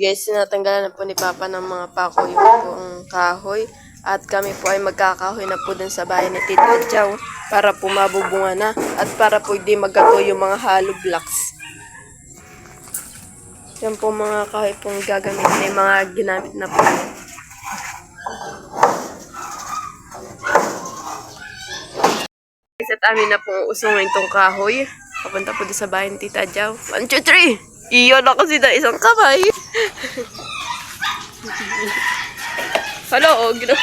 guys, sinatanggalan na po ni Papa ng mga pako yung buong kahoy. At kami po ay magkakahoy na po dun sa bahay ni Tito Chow para po mabubunga na at para po hindi magkato yung mga hollow blocks. Yan po mga kahoy pong gagamitin yung mga ginamit na po. At amin na pong usungin tong kahoy. Papunta po doon sa bahay ni Tita Chow. One, two, three! Iyon ako si na isang kamay. Hello, oh, gino.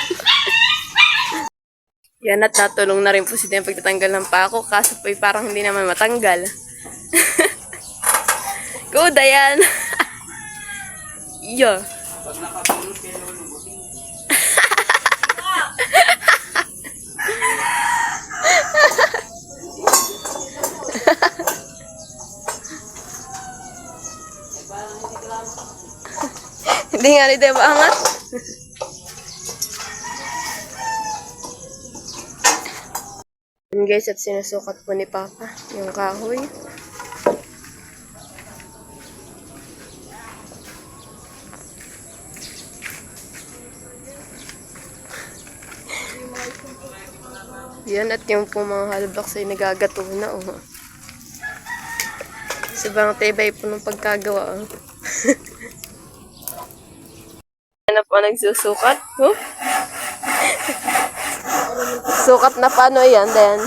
Yan at natulong na rin po si Dem pagtatanggal ng pako kaso po parang hindi naman matanggal. Go, Dayan! Yo. Hindi nga ni Dem angat. Yun guys, at sinusukat po ni Papa yung kahoy. Yan, at yung po mga hollow blocks ay nagagato na, oh. Sobrang tibay po ng pagkagawa, oh. Ano po nagsusukat? Oh? Sukat na paano yan, then?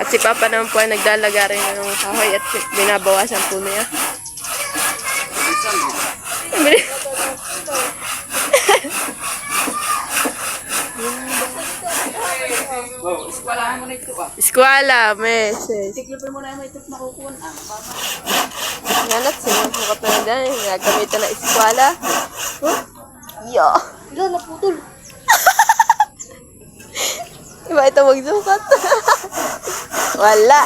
At si Papa naman po ay nagdalaga rin ng kahoy at binabawasan po niya. eskwalahan mo na ito ah. Eskwala, meses. Tiklopin mo na yung na kukuhan ah. Yan at sinusukat na lang dyan. Gagamitan na eskwala. Oh? Yo. Ilan na putol? Iba ito magsukat. Wala.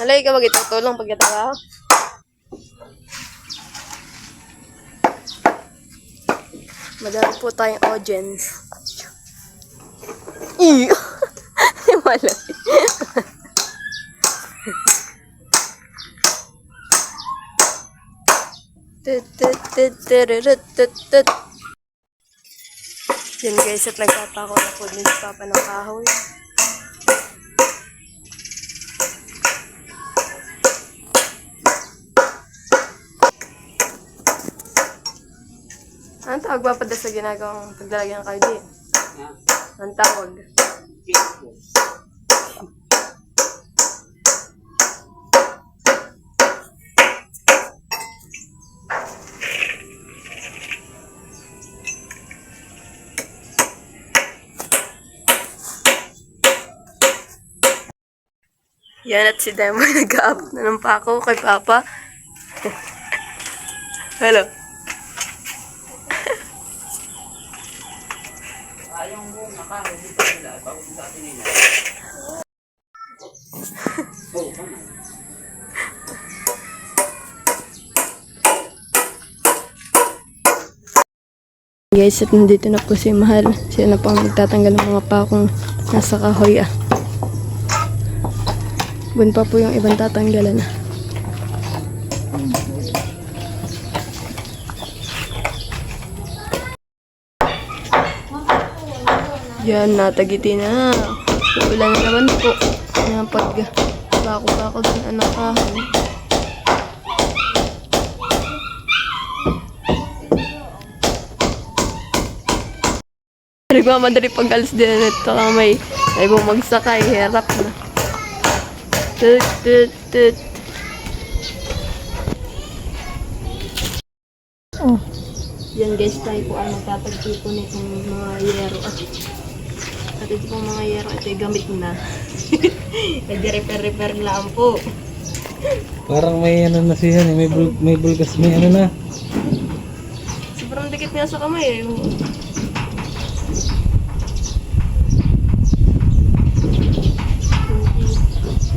Halay ka magitutulong pagkatawa. Madami po tayong audience. Iyo! Tut. Yan guys, at nagpapako na po din si Papa ng kahoy. Anong tawag ba pada sa ginagawang paglalagyan ng kahoy din? Anong tawag? Yan at si Demo nag-up na ng pako kay Papa. Hello. Ayong buong nakaroon dito nila. Pagod sa atin nila. Oh, tama. Guys, at nandito na po si Mahal. Siya na po ang magtatanggal ng mga pakong nasa kahoy ah. Bun pa po yung ibang tatanggalan ah. Yan, natagiti na. Ulan na naman po. Yan, pag bako-bako din anak kahoy. Nagmamadali pag alas din na ito lang may, may bumagsak ay hirap na. Tut, tut, tut. Oh. Yan guys, tayo po ay magtatagpo nitong mga yero. At, at ito pong mga yero, ito ay gamit na. Nag-repair-repair lang po. Parang may ano na siya, eh, may bul may bulgas, may ano na. Sobrang dikit nga sa kamay eh. Yung-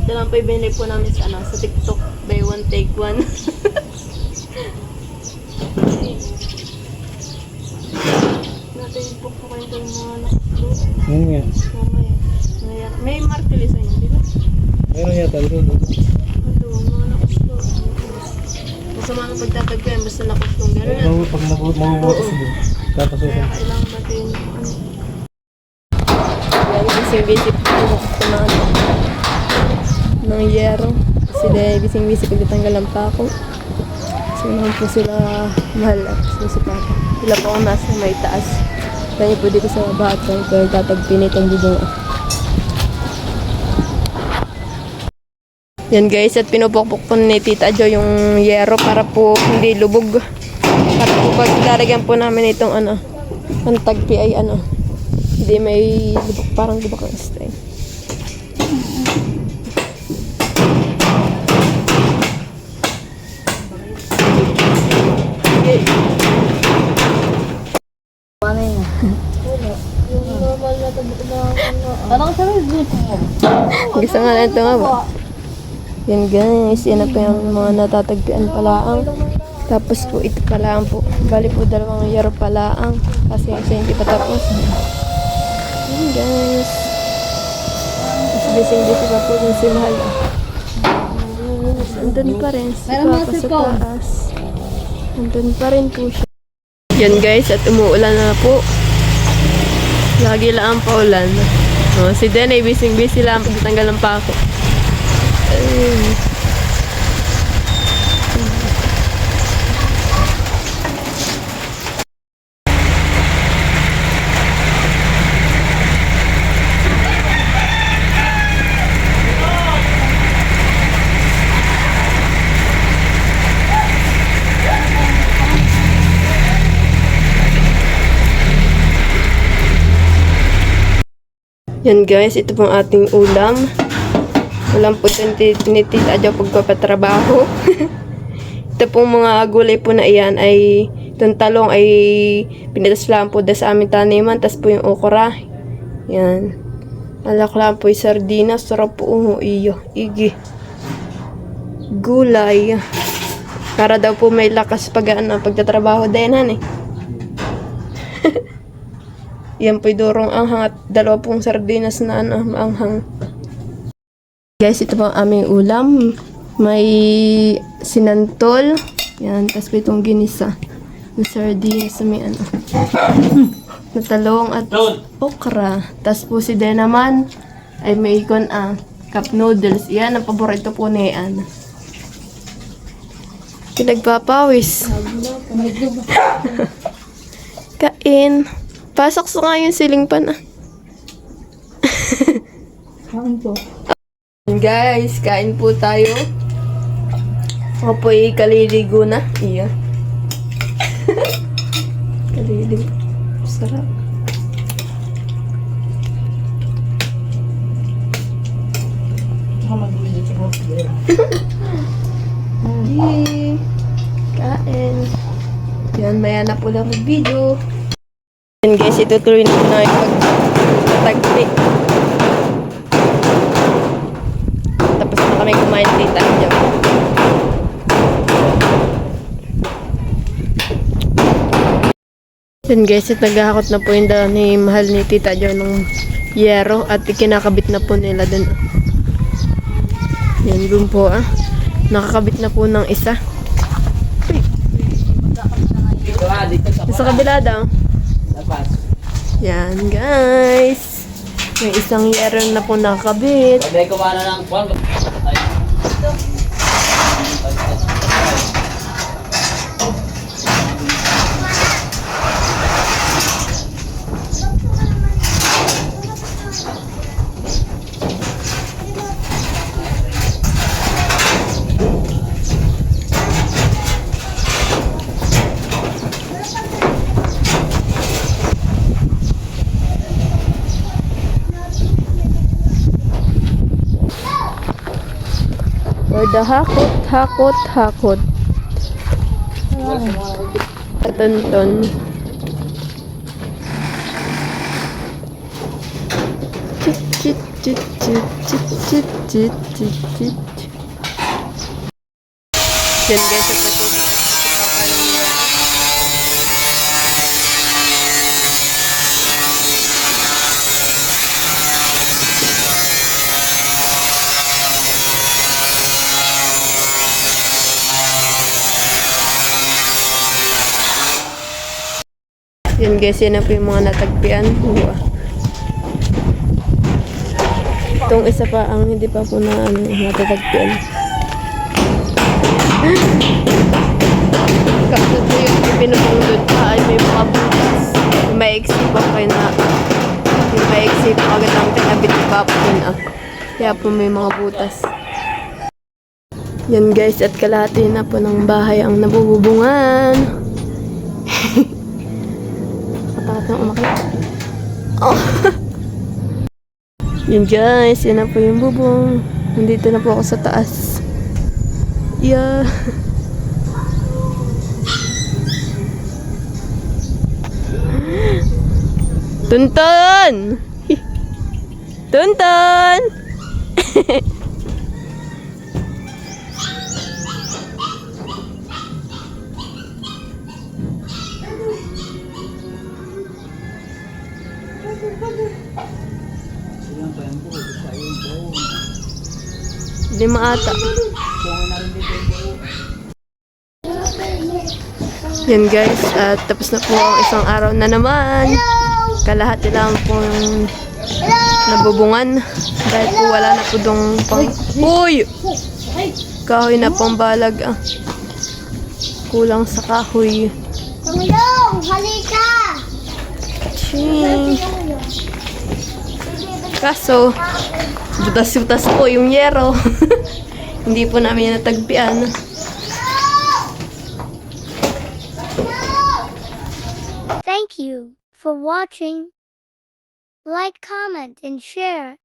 Ito lang po ibinili po namin sa, ano, sa TikTok. Buy one, take one. Natin po po kayo ng mga ano nga? Mamaya. Mamaya. May martilisan yun, di ba? Meron yata doon. Ito, mga nakustong. Masama ang pagtatag basta nakustong. Ganun yan. Pag mabubukas doon, tatasukan. Kaya kailangan natin. Lagi bising-bisip ko sa mga ng yero. Kasi dahil bising-bisip ko ditanggalan pa ako. So, naman po sila mahal at susupan. Sila pa ako nasa may taas. Kaya po dito sa baba at kaya tatagpinit ang bubong. Yan guys, at pinupukpok po ni Tita Jo yung yero para po hindi lubog. Para po pag lalagyan po namin itong ano, ang tagpi ay ano, hindi may lubog, parang lubog ang style. Gusto nga na ito nga ba? Yan guys, yan na po yung mga natatagpian palaang. Tapos po ito palaang po. Bali po dalawang yero palaang. Kasi kasi hindi pa tapos. Yan guys. Mas busy-busy pa po dun si Mahal. Andun pa rin si Papa sa taas. Andun pa rin po siya. Yan guys, at umuulan na po. Lagi lang ang paulan. Oh, si Den ay busy-busy lang pagtatanggal ng pako. Ayun. Yan guys, ito pong ating ulam. Ulam po ito ni ni Tita Jo pagpapatrabaho. ito pong mga gulay po na iyan ay itong talong ay pinitas lang po sa aming taniman. Tapos po yung okra. Yan. Alak lang po yung sardinas. Sarap po iyo. Igi. Gulay. Para daw po may lakas pag ano, pagtatrabaho din han eh. Yan po'y durong anghang at dalawa pong sardinas na ano, maanghang. Guys, ito po ang aming ulam. May sinantol. Yan, tapos po itong ginisa. Na sardinas na may ano. na talong at okra. Tapos po si Den naman ay may ikon ah, cup noodles. Yan, ang paborito po ni Anna. Pinagpapawis. Kain. Pasok sa nga yung siling pan ah. Kain po. Guys, kain po tayo. Ako po ay kaliligo na. Iya. kaliligo. Sarap. Yay! Kain. Yan, maya na po lang mag-video. Guys, itutuloy na po na yung pag-tagpi. Tapos na kami kumain dito. Diyan. Yan guys, naghahakot na po yung dala ni mahal ni Tita Jo ng yero at ikinakabit na po nila dun. Yan dun po ah. Nakakabit na po ng isa. Sa kabila daw. Yan guys. May isang yero na po nakakabit. Pag may kumana ng kwan, the hakot, hakot, hakot. Atonton. Chit, chit, chit, chit, chit, chit, chit, chit, chit. Yan guys, at Yan guys, yan na po yung mga natagpian ah. Itong isa pa ang hindi pa po na ano, natatagpian. Kapag po yung pinupundod pa ay may mga butas. Maiksi pa kayo na maiksi pa agad ang kinabit pa po ah. Kaya po may mga butas. Yan guys, at kalahati na po ng bahay ang nabububungan. Katakot na umakit. Oh. Yun guys, yan na po yung bubong. Nandito na po ako sa taas. Yeah. Tuntun! Tuntun! Lima ata. Yan guys, at tapos na po ang isang araw na naman. Kalahati lang po yung nabubungan. Dahil po wala na po dong pang... Uy! Kahoy na pang balag ah. Kulang sa kahoy. Tumulong! Halika! Ching. Kaso, butas-butas po yung yero. Hindi po namin natagpian. Thank you for watching. Like, comment, and share.